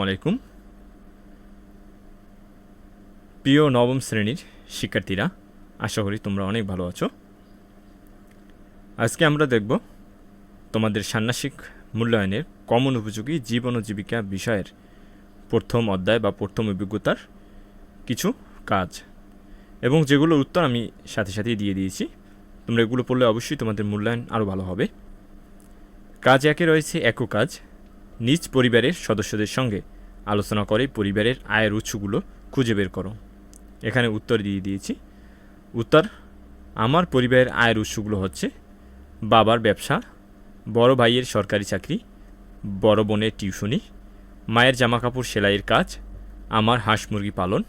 আসসালামু আলাইকুম। প্রিয় নবম শ্রেণির শিক্ষার্থীরা, আশা করি তোমরা অনেক ভালো আছো। আজকে আমরা দেখব তোমাদের ষান্মাসিক মূল্যায়নের কমন উপযোগী জীবন ও জীবিকা বিষয়ের প্রথম অধ্যায় বা প্রথম অভিজ্ঞতার কিছু কাজ। এবং যেগুলোর উত্তর আমি সাথে সাথেই দিয়ে দিয়েছি, তোমরা এগুলো পড়লে অবশ্যই তোমাদের মূল্যায়ন আরও ভালো হবে। কাজ একে রয়েছে একো কাজ। নিজ পরিবারের সদস্যদের সঙ্গে আলোচনা করে পরিবারের আয়ের উৎসগুলো খুঁজে বের করো। এখানে উত্তর দিয়ে দিয়েছি। উত্তর, আমার পরিবারের আয়ের উৎসগুলো হচ্ছে বাবার ব্যবসা, বড় ভাইয়ের সরকারি চাকরি, বড় বোনের টিউশনি, মায়ের জামাকাপড় সেলাইয়ের কাজ, আমার হাঁস মুরগি পালন,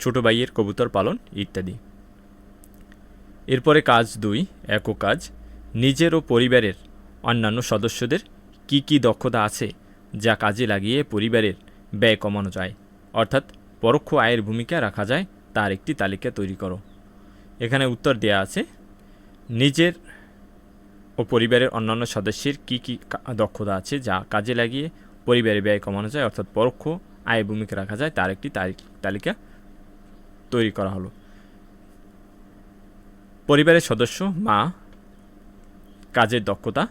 ছোট ভাইয়ের কবুতর পালন ইত্যাদি। এরপরে কাজ দুই একো কাজ। নিজের ও পরিবারের অন্যান্য সদস্যদের কি কি দক্ষতা আছে যা কাজে লাগিয়ে পরিবারের ব্যয় কমানো যায়। অর্থাৎ পরোক্ষ আয়ের ভূমিকা রাখা যায়, তার একটি তালিকা তৈরি করো। এখানে উত্তর দেয়া আছে, নিজের ও পরিবারের অন্যান্য সদস্যের কি কি দক্ষতা আছে যা কাজে লাগিয়ে পরিবারের ব্যয় কমানো যায়, অর্থাৎ পরোক্ষ আয়ের ভূমিকা রাখা যায়, তার একটি তালিকা তৈরি করা হলো। পরিবারের সদস্য, মা, কাজের দক্ষতা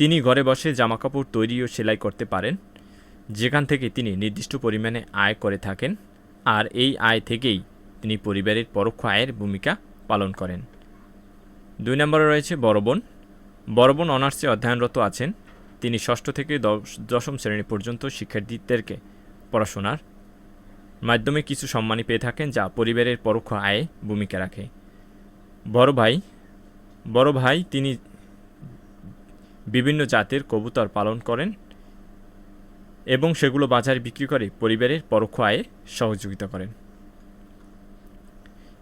তিনি ঘরে বসে জামাকাপড় তৈরি ও সেলাই করতে পারেন, যেখান থেকে তিনি নির্দিষ্ট পরিমাণে আয় করে থাকেন, আর এই আয় থেকেই তিনি পরিবারের পরোক্ষ আয়ের ভূমিকা পালন করেন। দুই নম্বরে রয়েছে বড় বোন। বড় বোন অনার্সে অধ্যয়নরত আছেন। তিনি ষষ্ঠ থেকে দশ- দশম শ্রেণি পর্যন্ত শিক্ষার্থীদেরকে পড়াশোনার মাধ্যমে কিছু সম্মানী পেয়ে থাকেন, যা পরিবারের পরোক্ষ আয়ে ভূমিকা রাখে। বড় ভাই বড় ভাই তিনি বিভিন্ন জাতের কবুতর পালন করেন এবং সেগুলো বাজারে বিক্রি করে পরিবারের পরোক্ষ আয়ে সহযোগিতা করেন।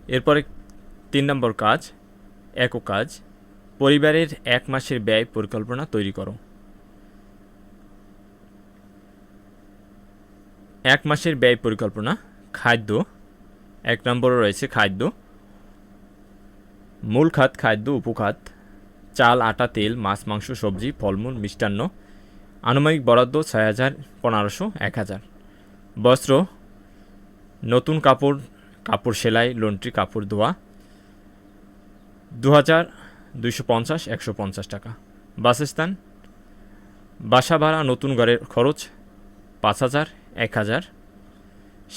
এরপরে তিন নম্বর কাজ একো কাজ, পরিবারের এক মাসের ব্যয় পরিকল্পনা তৈরি করো। এক মাসের ব্যয় পরিকল্পনা, খাদ্য, এক নম্বরে রয়েছে খাদ্য, মূল খাত, খাদ্য, উপখাত। চাল, আটা, তেল, মাছ, মাংস, সবজি, ফলমূল, মিষ্টান্ন, আনুমানিক বরাদ্দ ছয় হাজার পনেরোশো এক হাজার। বস্ত্র, নতুন কাপড় কাপড় সেলাই, লন্ড্রি, কাপড় ধোয়া, দু হাজার দুইশো পঞ্চাশ, একশো পঞ্চাশ টাকা। বাসস্থান, বাসা ভাড়া, নতুন ঘরের খরচ, পাঁচ হাজার, এক হাজার।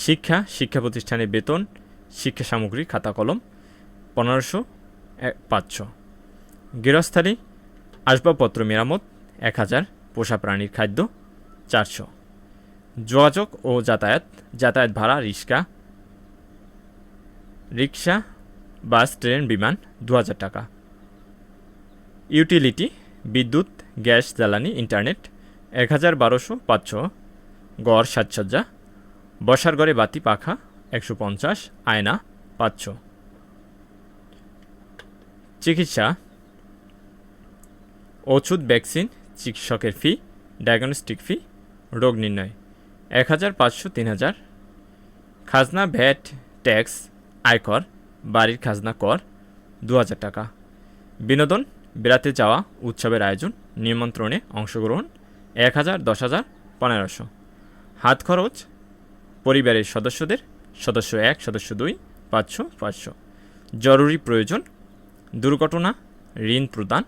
শিক্ষা শিক্ষা প্রতিষ্ঠানের বেতন, শিক্ষা সামগ্রী, খাতা কলম, পনেরোশো পাঁচশো। গৃহস্থালী, আসবাবপত্র মেরামত, এক হাজার, পোষা প্রাণীর খাদ্য, চারশো। যোগাযোগ ও যাতায়াত যাতায়াত ভাড়া, রিক্সা রিক্সা, বাস, ট্রেন, বিমান দু হাজার টাকা। ইউটিলিটি, বিদ্যুৎ, গ্যাস, জ্বালানি, ইন্টারনেট, এক হাজার বারোশো, পাঁচশো। গড়, সাজসজ্জা, বসার ঘরে বাতি, পাখা, একশো পঞ্চাশ, আয়না, পাঁচশো। চিকিৎসা ওষুধ, ভ্যাকসিন, চিকিৎসকের ফি, ডায়াগনস্টিক ফি, রোগ নির্ণয়। এক হাজার পাঁচশো তিন হাজার। খাজনা, ভ্যাট, ট্যাক্স, আয়কর, বাড়ির খাজনা কর দু হাজার টাকা। বিনোদন, বেড়াতে যাওয়া, উৎসবের আয়োজন, নিমন্ত্রণে অংশগ্রহণ এক হাজার দশ হাজার পনেরোশো। হাত খরচ, পরিবারের সদস্যদের, সদস্য এক, সদস্য দুই, পাঁচশো পাঁচশো। জরুরি প্রয়োজন, দুর্ঘটনা, ঋণ প্রদান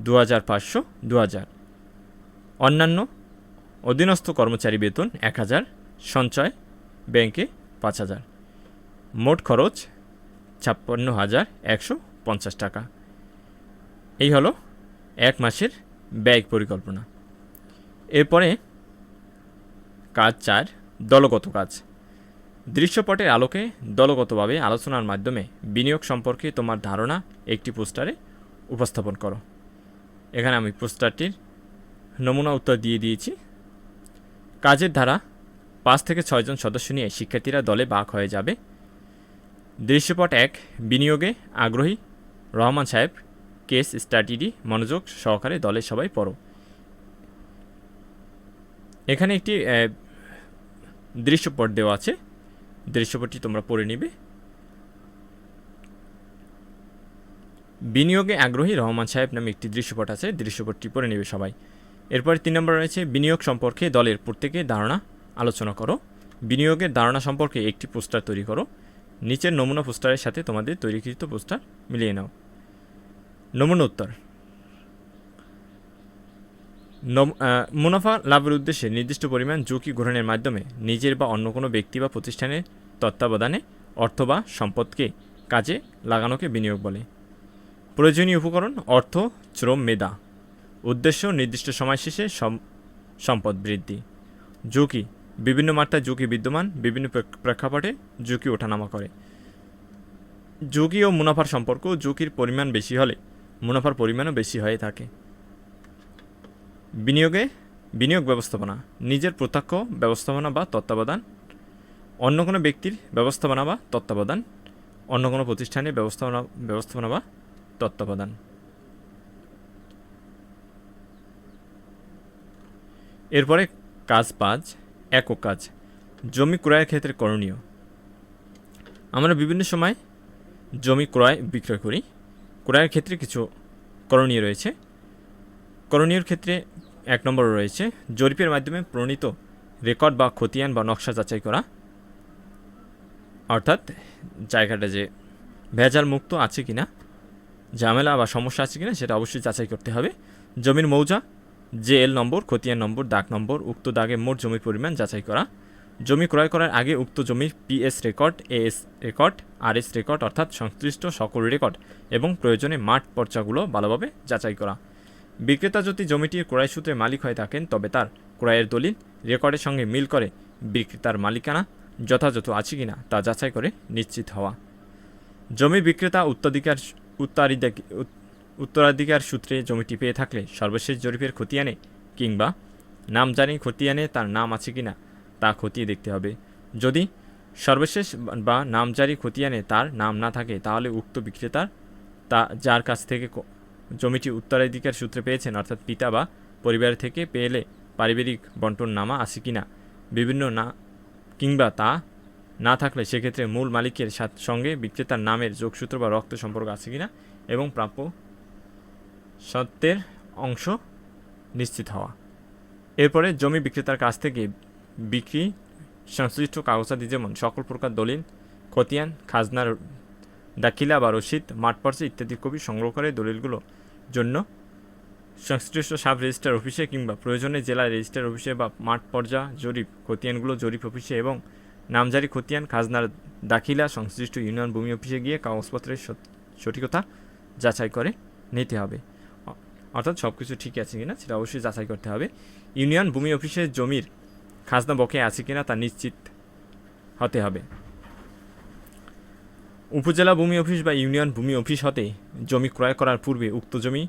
দু হাজার পাঁচশো দু হাজার অন্যান্য অধীনস্থ কর্মচারী বেতন এক হাজার, সঞ্চয় ব্যাংকে পাঁচ হাজার। মোট খরচ ছাপ্পান্ন হাজার একশো পঞ্চাশ টাকা। এই হলো এক মাসের ব্যয় পরিকল্পনা। এরপরে কাজ চার, দলগত কাজ। দৃশ্যপটের আলোকে দলগতভাবে আলোচনার মাধ্যমে বিনিয়োগ সম্পর্কে তোমার ধারণা একটি পোস্টারে উপস্থাপন করো। এখানে আমি পোস্টারটির নমুনা উত্তর দিয়ে দিয়েছি। কাজের ধারা পাঁচ থেকে ছয়জন সদস্য নিয়ে শিক্ষার্থীরা দলে ভাগ হয়ে যাবে। দৃশ্যপট এক, বিনিয়োগে আগ্রহী। রহমান সাহেব, কেস স্টাডিটি, মনোযোগ সহকারে দলের সবাই পড়ো। এখানে একটি দৃশ্যপট দেওয়া আছে। দৃশ্যপটটি তোমরা পড়ে নিবে। বিনিয়োগে আগ্রহী রহমান সাহেব নামে একটি দৃশ্যপট আছে, দৃশ্যপটটি পড়ে নেবে সবাই। এরপরে তিন নম্বর রয়েছে, বিনিয়োগ সম্পর্কে দলের প্রত্যেকে ধারণা, আলোচনা করো। বিনিয়োগের ধারণা সম্পর্কে একটি পোস্টার তৈরি করো। নিচের নমুনা পোস্টারের সাথে তোমাদের তৈরিকৃত পোস্টার মিলিয়ে নাও। নমুনা উত্তর। মুনাফা লাভের উদ্দেশ্যে নির্দিষ্ট পরিমাণ ঝুঁকি গ্রহণের মাধ্যমে নিজের বা অন্য কোনো ব্যক্তি বা প্রতিষ্ঠানের তত্ত্বাবধানে অর্থ বা সম্পদকে কাজে লাগানোকে বিনিয়োগ বলে। প্রয়োজনীয় উপকরণ, অর্থ, শ্রম, মেধা। উদ্দেশ্য, নির্দিষ্ট সময় শেষে সম- সম্পদ বৃদ্ধি। ঝুঁকি, বিভিন্ন মাত্রায় ঝুঁকি বিদ্যমান, বিভিন্ন প্রেক- প্রেক্ষাপটে ঝুঁকি ওঠানামা করে। ঝুঁকি ও মুনাফার সম্পর্ক, ঝুঁকির পরিমাণ বেশি হলে মুনাফার পরিমাণও বেশি হয়ে থাকে। বিনিয়োগে বিনিয়োগ ব্যবস্থাপনা, নিজের প্রত্যক্ষ ব্যবস্থাপনা বা তত্ত্বাবধান। অন্য কোনো ব্যক্তির ব্যবস্থাপনা বা তত্ত্বাবধান। অন্য কোনো প্রতিষ্ঠানের ব্যবস্থাপনা ব্যবস্থাপনা বা তত্ত্বাবধান এরপরে কাজ পাঁচ, একক কাজ। জমি ক্রয়ের ক্ষেত্রে করণীয়। আমরা বিভিন্ন সময় জমি ক্রয় বিক্রয় করি। ক্রয়ের ক্ষেত্রে কিছু করণীয় রয়েছে। করণীয়র ক্ষেত্রে এক নম্বর রয়েছে জরিপের মাধ্যমে প্রণীত রেকর্ড বা খতিয়ান বা নকশা যাচাই করা। অর্থাৎ জায়গাটা যে ভেজাল মুক্ত আছে কিনা ঝামেলা বা সমস্যা আছে কিনা সেটা অবশ্যই যাচাই করতে হবে। জমির মৌজা, জেএল নম্বর, খতিয়ান নম্বর, দাগ নম্বর, উক্ত দাগে মোট জমির পরিমাণ যাচাই করা। জমি ক্রয় করার আগে উক্ত জমির PS record, AS record, RS record অর্থাৎ সংশ্লিষ্ট সকল রেকর্ড এবং প্রয়োজনে মাঠ পর্চাগুলো ভালোভাবে যাচাই করা। বিক্রেতা যদি জমিটির ক্রয় সূত্রে মালিক হয়ে থাকেন, তবে তার ক্রয়ের দলিল রেকর্ডের সঙ্গে মিল করে বিক্রেতার মালিকানা যথাযথ আছে কিনা তা যাচাই করে নিশ্চিত হওয়া। জমি বিক্রেতা উত্তরাধিকার উত্তরাধিকার সূত্রে জমিটি পেয়ে থাকলে সর্বশেষ জরিপের খতিয়ানে কিংবা নামজারি খতিয়ানে তার নাম আছে কিনা তা খতিয়ে দেখতে হবে। যদি সর্বশেষ বা নামজারি খতিয়ানে তার নাম না থাকে, তাহলে উক্ত বিক্রেতার তা যার কাছ থেকে জমিটি উত্তরাধিকার সূত্রে পেয়েছেন, অর্থাৎ পিতা বা পরিবার থেকে পেলে পারিবারিক বন্টন নামা আছে কিনা বিভিন্ন না কিংবা তা না থাকলে সেক্ষেত্রে মূল মালিকের সঙ্গে বিক্রেতার নামের যোগসূত্র বা রক্ত সম্পর্ক আছে কিনা এবং প্রাপ্য সত্ত্বের অংশ নিশ্চিত হওয়া। এরপরে জমি বিক্রেতার কাছ থেকে বিক্রি, সংশ্লিষ্ট কাগজাদি যেমন সকল প্রকার দলিল, খতিয়ান, খাজনার দাখিলা বা রসিদ মাঠপর্চা ইত্যাদি কবি সংগ্রহ করে দলিলগুলো জন্য সংশ্লিষ্ট সাব রেজিস্ট্রার অফিসে কিংবা প্রয়োজনে জেলা রেজিস্ট্রার অফিসে বা মাঠ পর্যা জরিপ, খতিয়ানগুলো জরিপ অফিসে এবং নামজারি খতিয়ান, খাজনার দাখিলা, সংশ্লিষ্ট ইউনিয়ন ভূমি অফিসে গিয়ে কাগজপত্রের সঠিকতা যাচাই করে নিতে হবে। অর্থাৎ সব কিছু ঠিক আছে কিনা সেটা অবশ্যই যাচাই করতে হবে। ইউনিয়ন ভূমি অফিসের জমির খাজনা বকেয়া আছে কিনা তা নিশ্চিত হতে হবে। উপজেলা ভূমি অফিস বা ইউনিয়ন ভূমি অফিস হতে জমি ক্রয় করার পূর্বে উক্ত জমি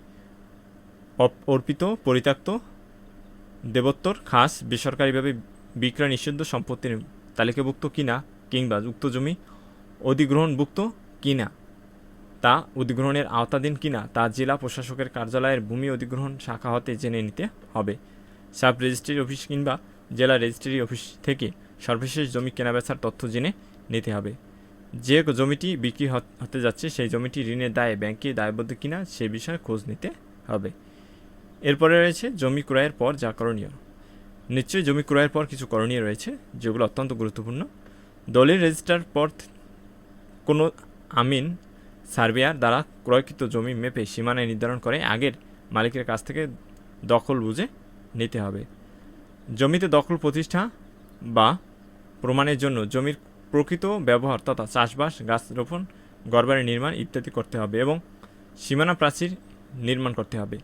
অর্পিত, পরিত্যক্ত, দেবোত্তর, খাস, বেসরকারিভাবে বিক্রয় নিষিদ্ধ সম্পত্তির তালিকাভুক্ত কিনা কিংবা উক্ত জমি অধিগ্রহণভুক্ত কিনা তা অধিগ্রহণের আওতাধীন কিনা তা জেলা প্রশাসকের কার্যালয়ের ভূমি অধিগ্রহণ শাখা হতে জেনে নিতে হবে। সাব রেজিস্ট্রি অফিস কিংবা জেলা রেজিস্ট্রি অফিস থেকে সর্বশেষ জমি কেনাবেচার তথ্য জেনে নিতে হবে। যে জমিটি বিক্রি হতে যাচ্ছে সেই জমিটি ঋণের দায়ে ব্যাংকে দায়বদ্ধ কিনা সে বিষয়ে খোঁজ নিতে হবে। এরপরে রয়েছে জমি ক্রয়ের পর যা করণীয়। নিশ্চয়ই জমি ক্রয়ের পর কিছু করণীয় রয়েছে, যেগুলো অত্যন্ত গুরুত্বপূর্ণ। দলিল রেজিস্টার পর কোনো আমিন সার্ভেয়ার দ্বারা ক্রয়কৃত জমি মেপে সীমানায় নির্ধারণ করে আগের মালিকের কাছ থেকে দখল বুঝে নিতে হবে। জমিতে দখল প্রতিষ্ঠা বা প্রমাণের জন্য জমির প্রকৃত ব্যবহার তথা চাষবাস, গাছ রোপণ, ঘরবাড়ি নির্মাণ ইত্যাদি করতে হবে এবং সীমানা প্রাচীর নির্মাণ করতে হবে।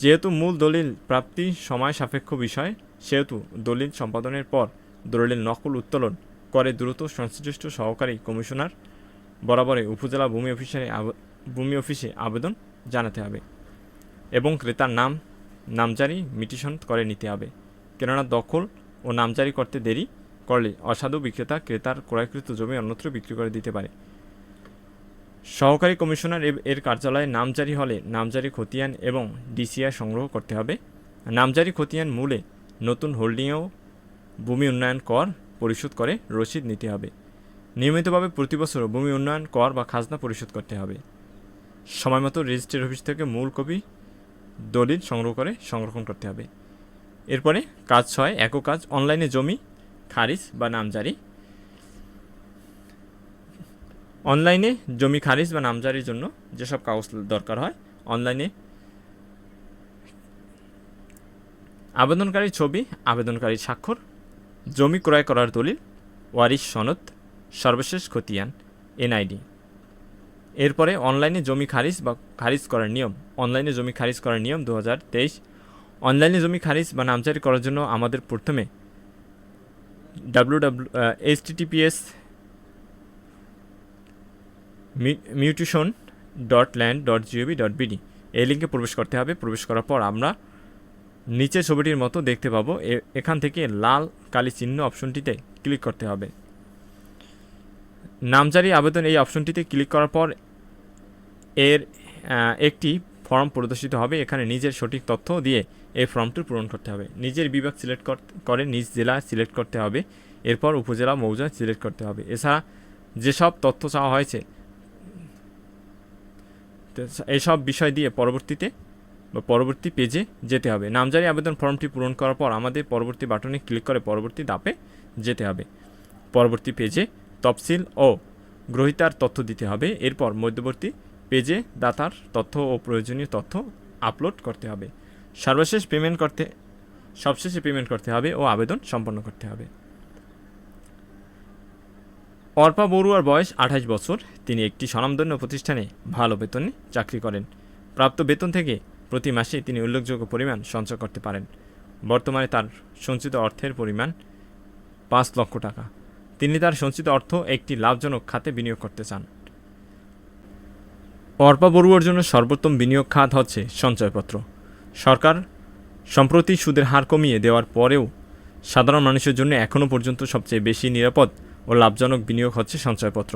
যেহেতু মূল দলিল প্রাপ্তি সময় সাপেক্ষ বিষয়, সেহেতু দলিল সম্পাদনের পর দলিলের নকল উত্তোলন করে দ্রুত সংশ্লিষ্ট সহকারী কমিশনার বরাবরে উপজেলা ভূমি অফিসারে ভূমি অফিসে আবেদন জানাতে হবে এবং ক্রেতার নাম, নামজারি, মিটিশন করে নিতে হবে। কেননা দখল ও নামজারি করতে দেরি করলে অসাধু বিক্রেতা ক্রেতার ক্রয়কৃত জমি অন্যত্র বিক্রি করে দিতে পারে। সহকারী কমিশনার এর- কার্যালয়ে নামজারি হলে নামজারি খতিয়ান এবং ডিসিআই সংগ্রহ করতে হবে। নামজারি খতিয়ান মূলে নতুন হোল্ডিংয়েও ভূমি উন্নয়ন কর পরিশোধ করে রসিদ নিতে হবে। নিয়মিতভাবে প্রতি বছর ভূমি উন্নয়ন কর বা খাজনা পরিশোধ করতে হবে। সময়মতো রেজিস্ট্রি অফিস থেকে মূল কপি, দলিল সংগ্রহ করে সংরক্ষণ করতে হবে। এরপরে কাজ ছয়, একক কাজ, অনলাইনে জমি, খারিজ বা নামজারি অনলাইনে জমি খারিজ বা নামজারির জন্য যেসব কাগজ দরকার হয় অনলাইনে আবেদনকারীর ছবি আবেদনকারীর স্বাক্ষর, জমি ক্রয় করার দলিল, ওয়ারিশ সনদ, সর্বশেষ খতিয়ান এনআইডি এরপরে অনলাইনে জমি খারিজ বা খারিজ করার নিয়ম অনলাইনে জমি খারিজ করার নিয়ম দু হাজার তেইশ। অনলাইনে জমি খারিজ বা নামজারি করার জন্য আমাদের প্রথমে W W H TTPS mutation dot land dot GOV dot BD এই লিঙ্কে প্রবেশ করতে হবে। প্রবেশ করার পর আমরা নিচে ছবিটির মতো দেখতে পাবো। এখান থেকে লাল কালি চিহ্ন অপশনটিতে ক্লিক করতে হবে। নামজারি আবেদন এই অপশনটিতে ক্লিক করার পর এর একটি ফর্ম প্রদর্শিত হবে। এখানে নিজের সঠিক তথ্য দিয়ে এই ফর্মটি পূরণ করতে হবে। নিজের বিভাগ সিলেক্ট করে নিজ জেলা সিলেক্ট করতে হবে। এরপর উপজেলা মৌজা সিলেক্ট করতে হবে। এছাড়া যেসব তথ্য চাওয়া হয়েছে এসব বিষয় দিয়ে পরবর্তীতে বা পরবর্তী পেজে যেতে হবে। নামজারি আবেদন ফর্মটি পূরণ করার পর আমাদের পরবর্তী বাটনে ক্লিক করে পরবর্তী দাপে যেতে হবে। পরবর্তী পেজে তফসিল ও গ্রহীতার তথ্য দিতে হবে। এরপর মধ্যবর্তী পেজে দাতার তথ্য ও প্রয়োজনীয় তথ্য আপলোড করতে হবে। সর্বশেষ পেমেন্ট করতে সবশেষে পেমেন্ট করতে হবে ও আবেদন সম্পন্ন করতে হবে। অর্পা বড়ুয়ার বয়স আঠাশ বছর। তিনি একটি স্বনামধন্য প্রতিষ্ঠানে ভালো বেতনে চাকরি করেন। প্রাপ্ত বেতন থেকে প্রতি মাসে তিনি উল্লেখযোগ্য পরিমাণ সঞ্চয় করতে পারেন। বর্তমানে তার সঞ্চিত অর্থের পরিমাণ পাঁচ লক্ষ টাকা। তিনি তার সঞ্চিত অর্থ একটি লাভজনক খাতে বিনিয়োগ করতে চান। অর্পা বড়ুয়ার জন্য সর্বোত্তম বিনিয়োগ খাত হচ্ছে সঞ্চয়পত্র। সরকার সম্প্রতি সুদের হার কমিয়ে দেওয়ার পরেও সাধারণ মানুষের জন্য এখনও পর্যন্ত সবচেয়ে বেশি নিরাপদ ও লাভজনক বিনিয়োগ হচ্ছে সঞ্চয়পত্র।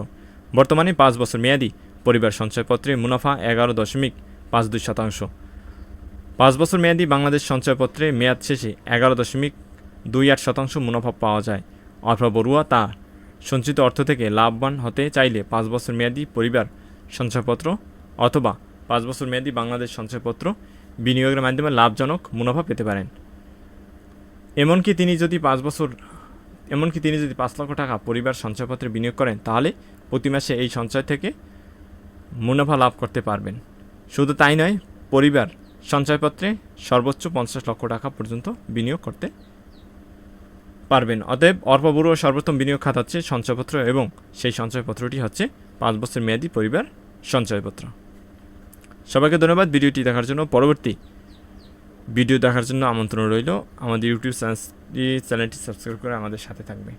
বর্তমানে পাঁচ বছর মেয়াদি পরিবার সঞ্চয়পত্রে মুনাফা এগারো দশমিক পাঁচ দুই শতাংশ। পাঁচ বছর মেয়াদি বাংলাদেশ সঞ্চয়পত্রে মেয়াদ শেষে এগারো দশমিক দুই আট শতাংশ মুনাফা পাওয়া যায়। অর্পা বড়ুয়া তা সঞ্চিত অর্থ থেকে লাভবান হতে চাইলে পাঁচ বছর মেয়াদি পরিবার সঞ্চয়পত্র অথবা পাঁচ বছর মেয়াদি বাংলাদেশ সঞ্চয়পত্র বিনিয়োগের মাধ্যমে লাভজনক মুনাফা পেতে পারেন। এমনকি তিনি যদি পাঁচ বছর এমনকি তিনি যদি পাঁচ লক্ষ টাকা পরিবার সঞ্চয়পত্রে বিনিয়োগ করেন, তাহলে প্রতি মাসে এই সঞ্চয় থেকে মুনাফা লাভ করতে পারবেন। শুধু তাই নয়, পরিবার সঞ্চয়পত্রে সর্বোচ্চ পঞ্চাশ লক্ষ টাকা পর্যন্ত বিনিয়োগ করতে পারবেন। অতএব অর্পবুড়ো সর্বোত্তম বিনিয়োগ খাত হচ্ছে সঞ্চয়পত্র এবং সেই সঞ্চয়পত্রটি হচ্ছে পাঁচ বছর মেয়াদি পরিবার সঞ্চয়পত্র। সবাইকে ধন্যবাদ, ভিডিওটি দেখার জন্য। পরবর্তী ভিডিও দেখার জন্য আমন্ত্রণ রইল। আমাদের ইউটিউব চ্যানেলটি সাবস্ক্রাইব করে আমাদের সাথে থাকবে।